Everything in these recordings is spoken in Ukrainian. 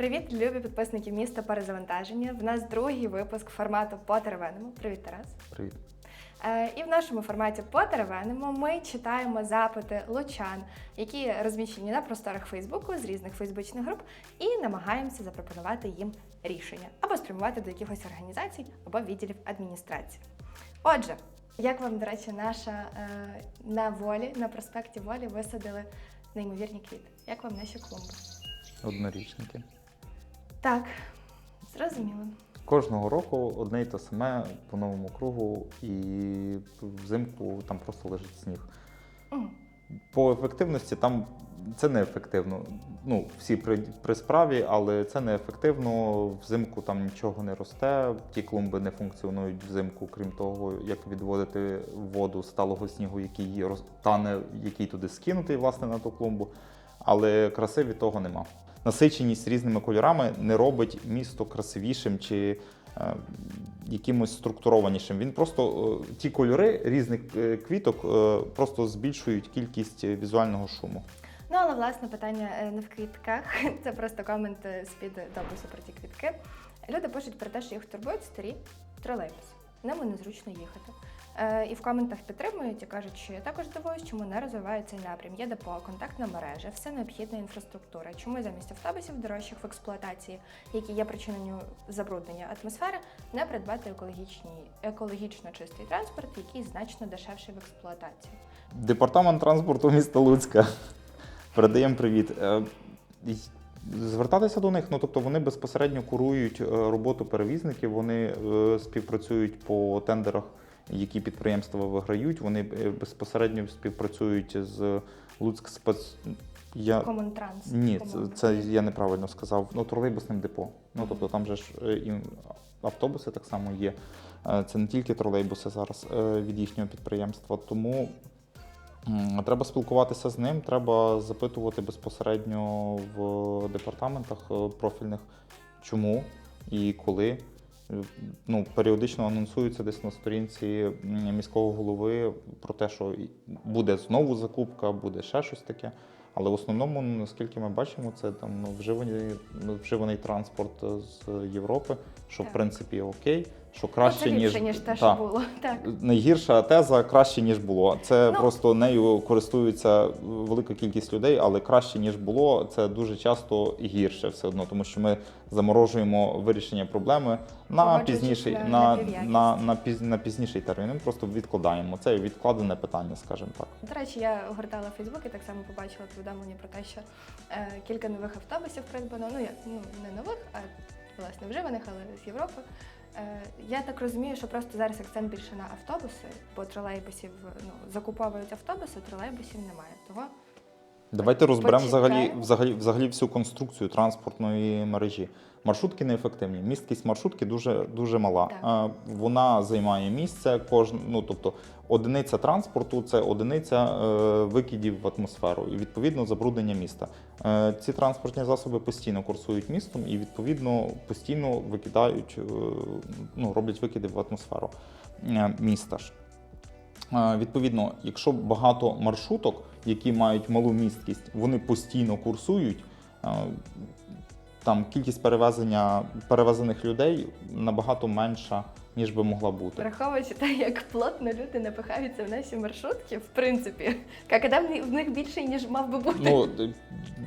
Привіт, любі підписники міста перезавантаження. В нас другий випуск формату по теревеному. Привіт, Тарас. Привіт. Е, і в нашому форматі по теревеному ми читаємо запити лучан, які розміщені на просторах Фейсбуку з різних фейсбучних груп, і намагаємося запропонувати їм рішення або спрямувати до якихось організацій або відділів адміністрації. Отже, як вам, до речі, наша е, на волі, на проспекті Волі висадили неймовірні квіти? Як вам наші клумби? Однорічники. Так, зрозуміло. Кожного року одне й те саме по новому кругу, і взимку там просто лежить сніг. Мгм. По ефективності там це не ефективно. Ну, всі при, при справі, але це не ефективно. Взимку там нічого не росте, ті клумби не функціонують взимку, крім того, як відводити воду з сталого снігу, який роз- тане, який туди скинутий власне на ту клумбу. Але краси від того нема. Насиченість різними кольорами не робить місто красивішим чи е, якимось структурованішим. Він просто е, ті кольори різних е, квіток е, просто збільшують кількість візуального шуму. Ну, але власне питання е, не в квітках, це просто комент е, з-під допису про ті квітки. Люди пишуть про те, що їх турбують старі тролейбуси. Ними незручно їхати. Е, І в коментах підтримують і кажуть, що я також дивуюсь, чому не розвивають цей напрям. Є депо, контактна мережа, все необхідна інфраструктура. Чому замість автобусів дорожчих в експлуатації, які є причиною забруднення атмосфери, не придбати екологічні, екологічно чистий транспорт, який значно дешевший в експлуатації. Департамент транспорту міста Луцька. Передаємо привіт. Е, Звертатися до них, ну тобто вони безпосередньо курують е, роботу перевізників, вони співпрацюють по тендерах, які підприємства виграють. Вони е, безпосередньо співпрацюють з Луцьк спец. Я Комунтранс. ні, це, це я неправильно сказав. Ну, тролейбусним депо. Ну тобто там же ж е, і автобуси так само є. Е, Це не тільки тролейбуси зараз від їхнього підприємства. Тому треба спілкуватися з ним, треба запитувати безпосередньо в департаментах профільних, чому і коли. Ну, періодично анонсується десь на сторінці міського голови про те, що буде знову закупка, буде ще щось таке. Але в основному, наскільки ми бачимо, це там вживаний, вживаний транспорт з Європи, що Так. в принципі окей, що краще, це ліпше, ніж, ніж те, що було. Так. Найгірша теза краще, ніж було. Це Ну. просто нею користується велика кількість людей, але краще, ніж було, це дуже часто гірше все одно, тому що ми заморожуємо вирішення проблеми на пізніший, на- на, на на, на, піз, на пізніший термін. Ми просто відкладаємо. Це відкладене питання, скажімо так. До речі, я огортала Фейсбук і так само побачила повідомлення про те, що е, кілька нових автобусів придбано. Ну, я, ну не нових, а власне вживаних, але з Європи. Е, я так розумію, що просто зараз акцент більше на автобуси, бо тролейбусів ну, закуповують автобуси, тролейбусів немає. Того Давайте розберемо взагалі, взагалі, взагалі всю конструкцію транспортної мережі. Маршрутки неефективні. Місткість маршрутки дуже, дуже мала. Так. Вона займає місце кожн, ну тобто одиниця транспорту це одиниця е, викидів в атмосферу і відповідно забруднення міста. Е, ці транспортні засоби постійно курсують містом і відповідно постійно викидають, е, ну роблять викиди в атмосферу е, міста ж. Е, Відповідно, якщо багато маршруток, які мають малу місткість, вони постійно курсують. Там кількість перевезення перевезених людей набагато менша, ніж би могла бути. враховуючи те, як плотно люди напихаються в наші маршрутки, в принципі, какада в них- більше, ніж мав би бути. Ну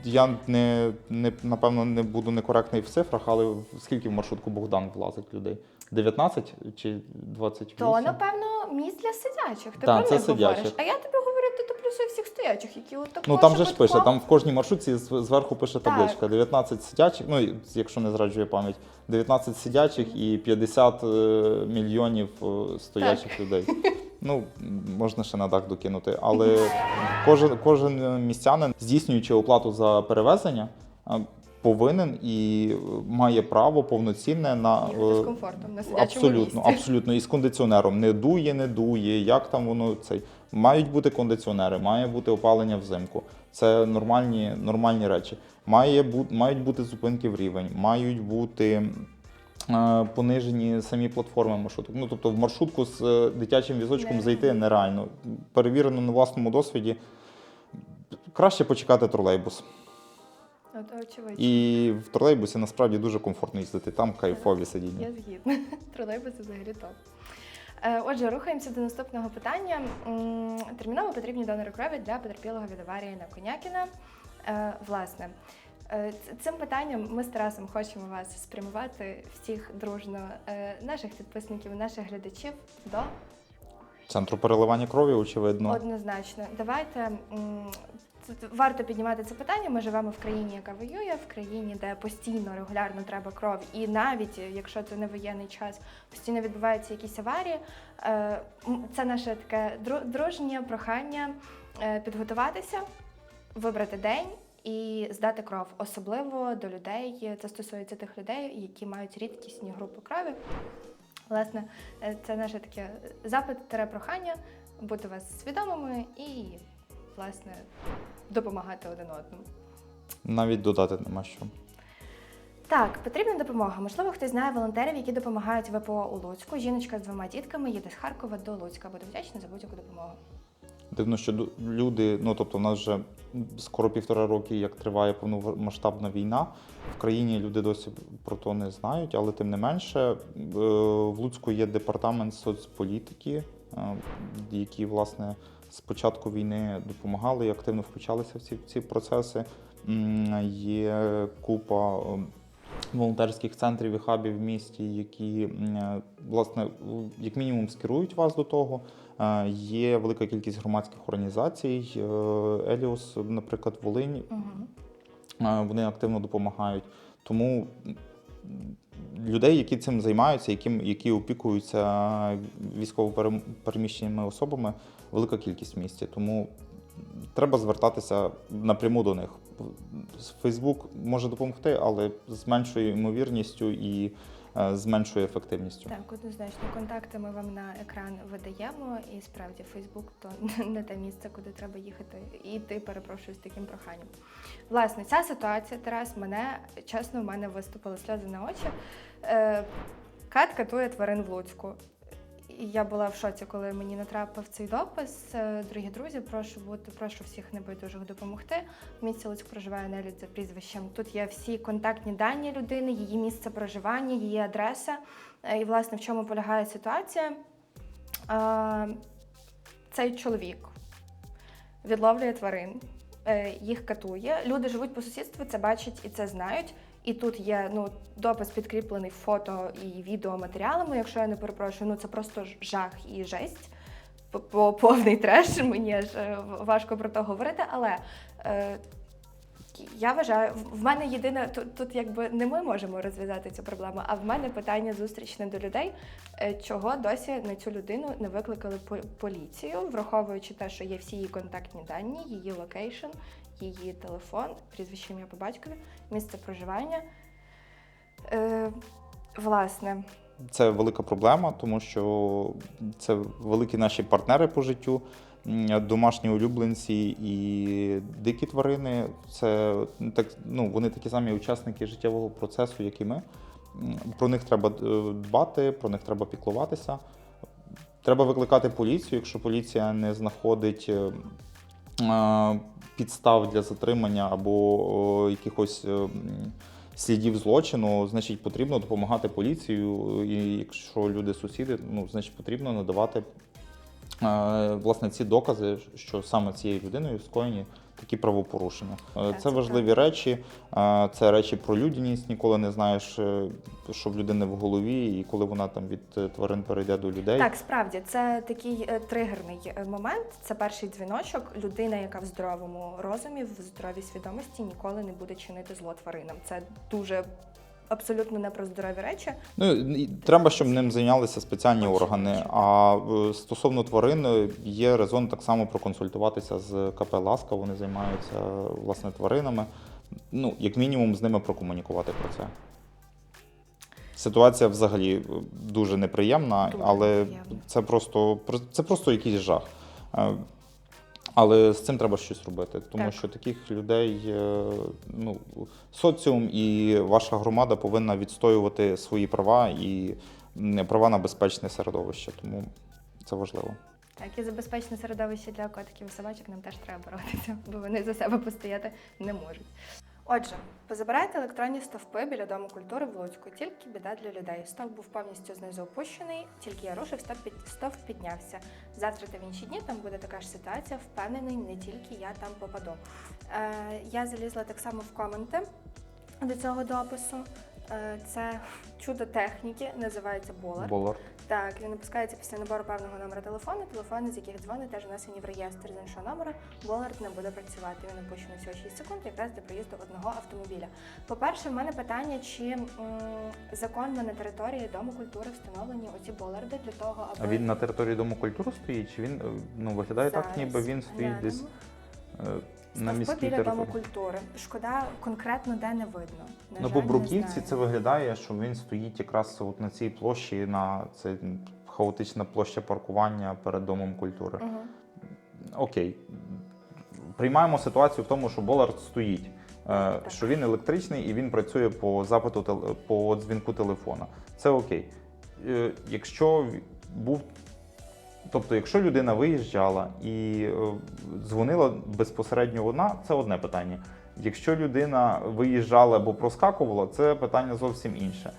я не, не напевно не буду некоректний в цифрах, але скільки в маршрутку Богдан влазить людей? 19 чи 28? То напевно місць для сидячих. Ти Так, про це них говориш. А я тобі говорю, ти плюси всіх стоячих, які от Ну там же ж пише, там в кожній маршрутці з- зверху пише Так. табличка. 19 сидячих, ну і якщо не зраджує пам'ять, 19 сидячих і 50 е, мільйонів е, стоячих людей. Ну, можна ще на дах докинути, але кожен, кожен містянин, здійснюючи оплату за перевезення, повинен і е, має право повноцінне на Їхати з е, комфортом на сидячому Абсолютно, місці. абсолютно. І з кондиціонером. Не дує, не дує, як там воно цей. Мають бути кондиціонери, має бути опалення взимку. Це нормальні, нормальні речі. Має бу, мають бути зупинки в рівень, мають бути е, понижені самі платформи маршруток. Ну, тобто в маршрутку з дитячим візочком Нереально. зайти нереально. Перевірено на власному досвіді. Краще почекати тролейбус. Очевидно. І в тролейбусі насправді дуже комфортно їздити. Там кайфові сидіння. Я згідна. Тролейбуси взагалі топ. Е, Отже, рухаємося до наступного питання. Терміново потрібні донори крові для потерпілого від аварії на Конякіна. Е, Власне, е, цим питанням ми з Тарасом хочемо вас спрямувати всіх дружно, наших підписників, наших глядачів до Центру переливання крові, очевидно. Однозначно. Давайте варто піднімати це питання. Ми живемо в країні, яка воює, в країні, де постійно регулярно треба кров, і навіть е, якщо це не воєнний час, постійно відбуваються якісь аварії. Е, Це наше таке дружнє прохання е, підготуватися, вибрати день. І здати кров, особливо до людей. Це стосується тих людей, які мають рідкісні групи крові. Власне, це наше таке запит прохання бути вас свідомими і, власне, допомагати один одному. Навіть додати нема що. Так, потрібна допомога. Можливо, хтось знає волонтерів, які допомагають ВПО у Луцьку. Жіночка з двома дітками їде з Харкова до Луцька. Буду вдячна за будь-яку допомогу. Дивно, що люди, ну тобто, в нас вже скоро півтора роки, як триває повномасштабна війна. В країні люди досі про то не знають, але тим не менше, е, в Луцьку є департамент соцполітики, е, які власне з початку війни допомагали і активно включалися в ці, ці процеси. Є купа е, волонтерських центрів і хабів в місті, які е, власне як мінімум скерують вас до того. Е, Є велика кількість громадських організацій. е, Еліос, наприклад, Волинь, Угу. вони активно допомагають. Тому людей, які цим займаються, які, які опікуються військово-переміщеними особами, велика кількість в місті. Тому треба звертатися напряму до них. Фейсбук може допомогти, але з меншою ймовірністю і е, з меншою ефективністю. Так, однозначно, контакти ми вам на екран видаємо, і справді Фейсбук то не те місце, куди треба їхати. І ти перепрошую з таким проханням. Власне, ця ситуація, Тарас, мене чесно, в мене виступили сльози на очі. Е, Кат катує тварин в Луцьку. І я була в шоці, коли мені натрапив цей допис. Е, Дорогі друзі, прошу бути, прошу всіх небайдужих допомогти. В місті Луцьк проживає Нелюд за прізвищем. Тут є всі контактні дані людини, її місце проживання, її адреса. Е, І, власне, в чому полягає ситуація? Е, Цей чоловік відловлює тварин, їх катує. Люди живуть по сусідству, це бачать і це знають. І тут є ну, допис підкріплений фото і відеоматеріалами. Якщо я не перепрошую, ну це просто жах і жесть. По- Повний треш, мені аж е, важко про це говорити, але е, я вважаю, в- мене єдине тут, тут якби не ми можемо розв'язати цю проблему, а в мене питання зустрічне до людей, е, чого досі на цю людину не викликали поліцію, враховуючи те, що є всі її контактні дані, її локейшн, її телефон, прізвище ім'я по батькові, місце проживання. Е, власне, Це велика проблема, тому що це великі наші партнери по життю, домашні улюбленці і дикі тварини. Це так, ну, вони такі самі учасники життєвого процесу, як і ми. Про них треба е, дбати, про них треба піклуватися. Треба викликати поліцію, якщо поліція не знаходить е, підстав для затримання або якихось е, слідів злочину, значить потрібно допомагати поліцію. І якщо люди сусіди, ну значить потрібно надавати власне ці докази, що саме цією людиною скоєні такі правопорушення. Е, Так, Це важливі речі, е, це речі про людяність. Ніколи не знаєш, е, що в людини в голові, і коли вона там від е, тварин перейде до людей. Так, справді це такий е, тригерний е, момент. Це перший дзвіночок. Людина, яка в здоровому розумі, в здоровій свідомості ніколи не буде чинити зло тваринам. Це дуже абсолютно не про здорові речі. Ну і треба, щоб ним зайнялися спеціальні органи. А е, стосовно тварин е, є резон так само проконсультуватися з КП Ласка. Вони займаються власне тваринами. Ну, як мінімум, з ними прокомунікувати про це. Ситуація взагалі е, дуже неприємна, Дуже але неприємна. це просто це просто якийсь жах. Але з цим треба щось робити, тому Так. що таких людей, е, ну, соціум і ваша громада повинна відстоювати свої права і права на безпечне середовище. Тому це важливо. Так, і за безпечне середовище для котиків і собачок нам теж треба боротися, бо вони за себе постояти не можуть. Отже, позабирайте електронні стовпи біля дому культури в Луцьку. Тільки біда для людей. Стовп був повністю знизу опущений, тільки я рушив, стовп, під... стовп піднявся. Завтра та в інші дні там буде така ж ситуація. Впевнений, не тільки я там попаду. Е, я залізла так само в коменти до цього допису. Е, це чудо техніки, називається Болар. Болар. Так, він випускається після набору певного номера телефону. Телефони, з яких дзвонить, теж внесені в реєстр з іншого номера. Болард не буде працювати. Він опущений всього 6 секунд, якраз для проїзду одного автомобіля. По-перше, в мене питання, чи м, законно на території Дому культури встановлені оці боларди для того, аби А він на території Дому культури стоїть? Чи він е, ну, виглядає так, Зараз ніби він стоїть глянемо. десь е, на міській біля? Дому культури. Шкода, конкретно де не видно. На Ну, жаль, по Бруківці це виглядає, що він стоїть якраз от на цій площі, на це хаотична площа паркування перед Домом культури. Мгм. Окей. Приймаємо ситуацію в тому, що Болард стоїть, е, що він електричний і він працює по запиту по дзвінку телефона. Це окей. Е, Якщо був. Тобто, якщо людина виїжджала і е, дзвонила безпосередньо вона, це одне питання. Якщо людина виїжджала або проскакувала, це питання зовсім інше.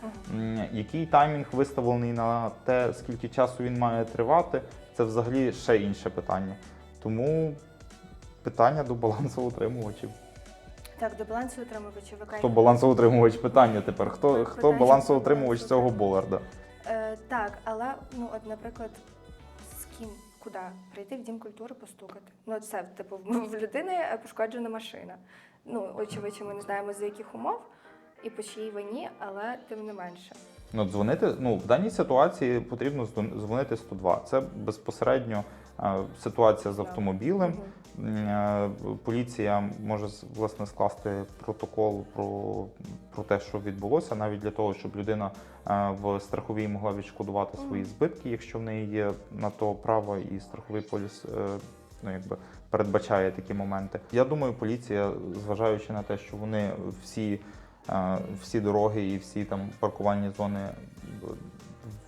Який таймінг виставлений на те, скільки часу він має тривати, це взагалі ще інше питання. Тому питання до балансоутримувачів. Так, до балансу утримувачів ви Хто балансоутримувач? Питання тепер. Хто, хто балансоутримувач цього боларда? Е, так, але ну от, наприклад, ким куди прийти в дім культури постукати? Ну, це типу в людини пошкоджена машина. Ну, очевидно, ми не знаємо за яких умов і по чиїй вині, але тим не менше. Ну, дзвонити, ну, в даній ситуації потрібно дзвонити 102. Це безпосередньо е, ситуація з автомобілем. Е, Поліція може власне скласти протокол про, про те, що відбулося, навіть для того, щоб людина е, в страховій могла відшкодувати свої збитки, якщо в неї є на то право, і страховий поліс е, ну, якби передбачає такі моменти. Я думаю, поліція, зважаючи на те, що вони всі, всі дороги і всі там паркувальні зони в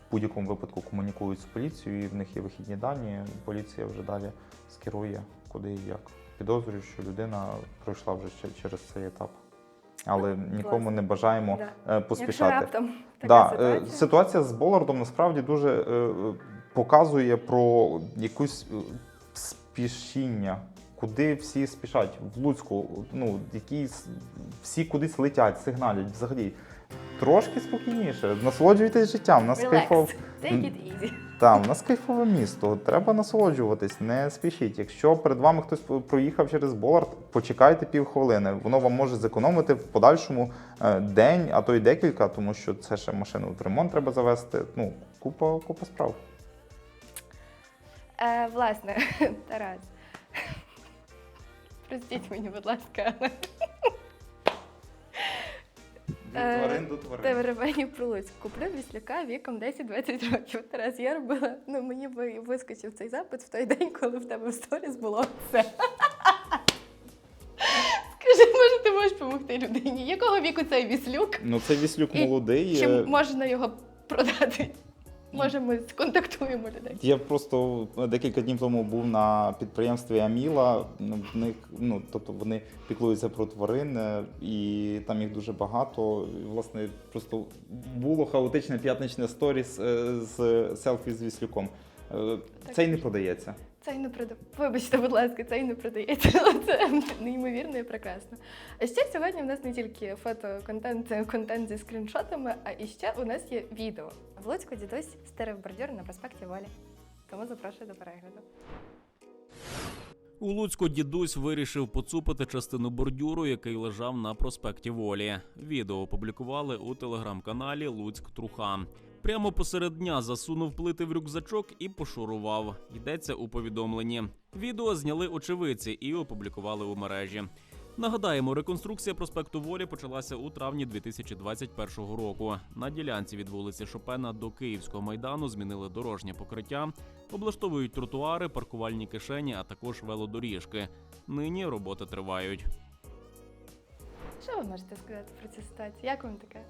в будь-якому випадку комунікують з поліцією, і в них є вихідні дані. Поліція вже далі скерує куди і як. Підозрюю, що людина пройшла вже ще через цей етап. Але нікому власне. не бажаємо Да. е, Якщо поспішати. раптом така Да, е, ситуація. ситуація з Болардом насправді дуже е, показує про якусь спішіння, куди всі спішать. В Луцьку, ну, якісь всі кудись летять, сигналять взагалі. Трошки спокійніше. Насолоджуйтесь життям. Нас. Relax. Take it easy. Та, у нас кайфове місто. Треба насолоджуватись, не спішіть. Якщо перед вами хтось проїхав через Болард, почекайте півхвилини. Воно вам може зекономити в подальшому е, день, а то й декілька, тому що це ще машину в ремонт треба завести. Ну, купа, купа справ. Е, власне, Тарас. Простіть мені, будь ласка. Е, до Та ревені Прилуцьк. Куплю віслюка віком 10-20 років. Тарас, я робила, ну мені би вискочив цей запит в той день, коли в тебе в сторіс було це. Скажи, може, ти можеш допомогти людині? Якого віку цей віслюк? Ну, це віслюк І молодий. Чи е, можна його продати? Може, ми сконтактуємо людей. Я просто декілька днів тому був на підприємстві Аміла. Ну, В них, ну, тобто вони піклуються про тварин, е, і там їх дуже багато. І, власне, просто було хаотичне п'ятничне сторіс е, з селфі з віслюком. Е, Цей не продається. Цей не прода... Вибачте, будь ласка, цей не продається, це неймовірно і прекрасно. А ще сьогодні в нас не тільки фотоконтент, це контент зі скріншотами, а і ще у нас є відео. В Луцьку дідусь стирив бордюр на проспекті Волі. Тому запрошую до перегляду. У Луцьку дідусь вирішив поцупити частину бордюру, який лежав на проспекті Волі. Відео опублікували у телеграм-каналі Луцьк Труха. Прямо посеред дня засунув плити в рюкзачок і пошурував. Йдеться у повідомленні. Відео зняли очевидці і опублікували у мережі. Нагадаємо, реконструкція проспекту Волі почалася у травні 2021 року. На ділянці від вулиці Шопена до Київського майдану змінили дорожнє покриття, облаштовують тротуари, паркувальні кишені, а також велодоріжки. Нині роботи тривають. Що ви можете сказати про цю ситуацію? Як вам таке?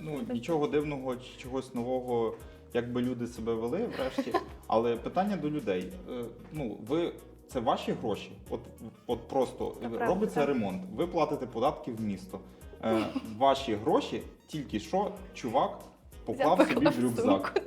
Ну, нічого дивного чи чогось нового, як би люди себе вели врешті. Але питання до людей. Е, Ну, ви це ваші гроші. От, от просто Це правда, робиться так. ремонт. Ви платите податки в місто. Е, ваші гроші тільки що чувак поклав собі в рюкзак.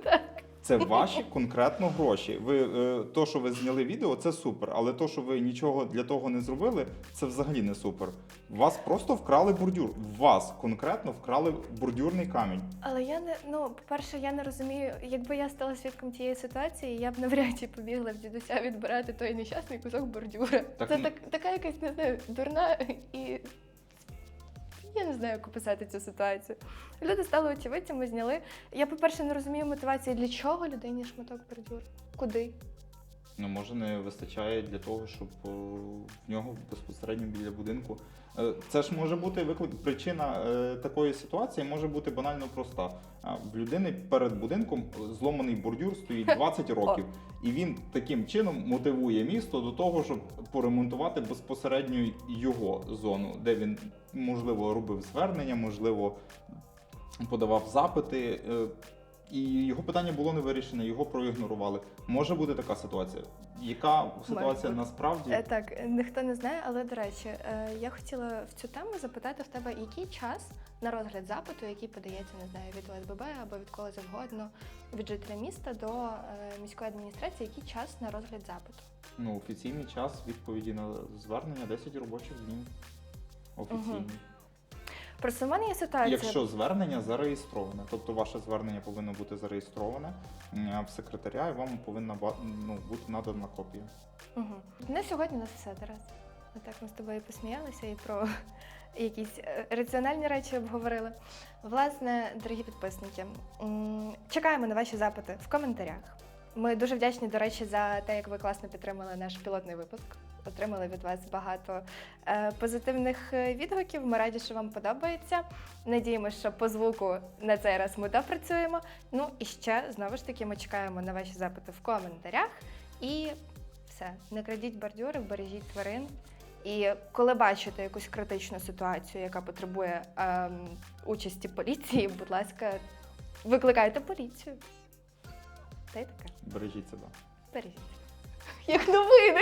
Це ваші конкретно гроші. Ви е, то, що ви зняли відео, це супер. Але то, що ви нічого для того не зробили, це взагалі не супер. Вас просто вкрали бордюр. Вас конкретно вкрали бордюрний камінь. Але я не ну, по-перше, я не розумію, якби я стала свідком тієї ситуації, я б навряд чи побігла в дідуся відбирати той нещасний кусок бордюра. Так, Це ну- так, така якась не знаю, дурна і. Я не знаю, як описати цю ситуацію. Люди стали очевидцями, зняли. Я, по-перше, не розумію мотивації, для чого людині шматок бордюру? Куди? Ну, може, не вистачає для того, щоб в нього безпосередньо біля будинку. Е, Це ж може бути виклик. Причина е, такої ситуації може бути банально проста. В людини перед будинком зломаний бордюр стоїть 20 років, і він таким чином мотивує місто до того, щоб поремонтувати безпосередньо його зону, де він можливо робив звернення, можливо подавав запити. І його питання було не вирішене, його проігнорували. Може бути така ситуація. Яка ситуація насправді? Е, Так, ніхто не знає, але до речі, е, я хотіла в цю тему запитати в тебе, який час на розгляд запиту, який подається, не знаю, від ОСББ або від кого завгодно, від жителя міста до е, міської адміністрації, який час на розгляд запиту? Ну, офіційний час відповіді на звернення 10 робочих днів. Офіційний. Просто в мене є ситуація. Якщо звернення зареєстроване, тобто ваше звернення повинно бути зареєстроване в секретаря, і вам повинна ну, бути надана копія. Угу. На сьогодні у нас все, Тарас. Отак ми з тобою посміялися і про якісь е, раціональні речі обговорили. Власне, дорогі підписники, чекаємо на ваші запити в коментарях. Ми дуже вдячні, до речі, за те, як ви класно підтримали наш пілотний випуск. Отримали від вас багато е, позитивних е, відгуків. Ми раді, що вам подобається. Надіємося, що по звуку на цей раз ми допрацюємо. Ну і ще знову ж таки ми чекаємо на ваші запити в коментарях. І все, не крадіть бордюри, бережіть тварин. І коли бачите якусь критичну ситуацію, яка потребує ем, участі поліції, будь ласка, викликайте поліцію. Та й таке. Бережіть себе. Бережіть. Як новини.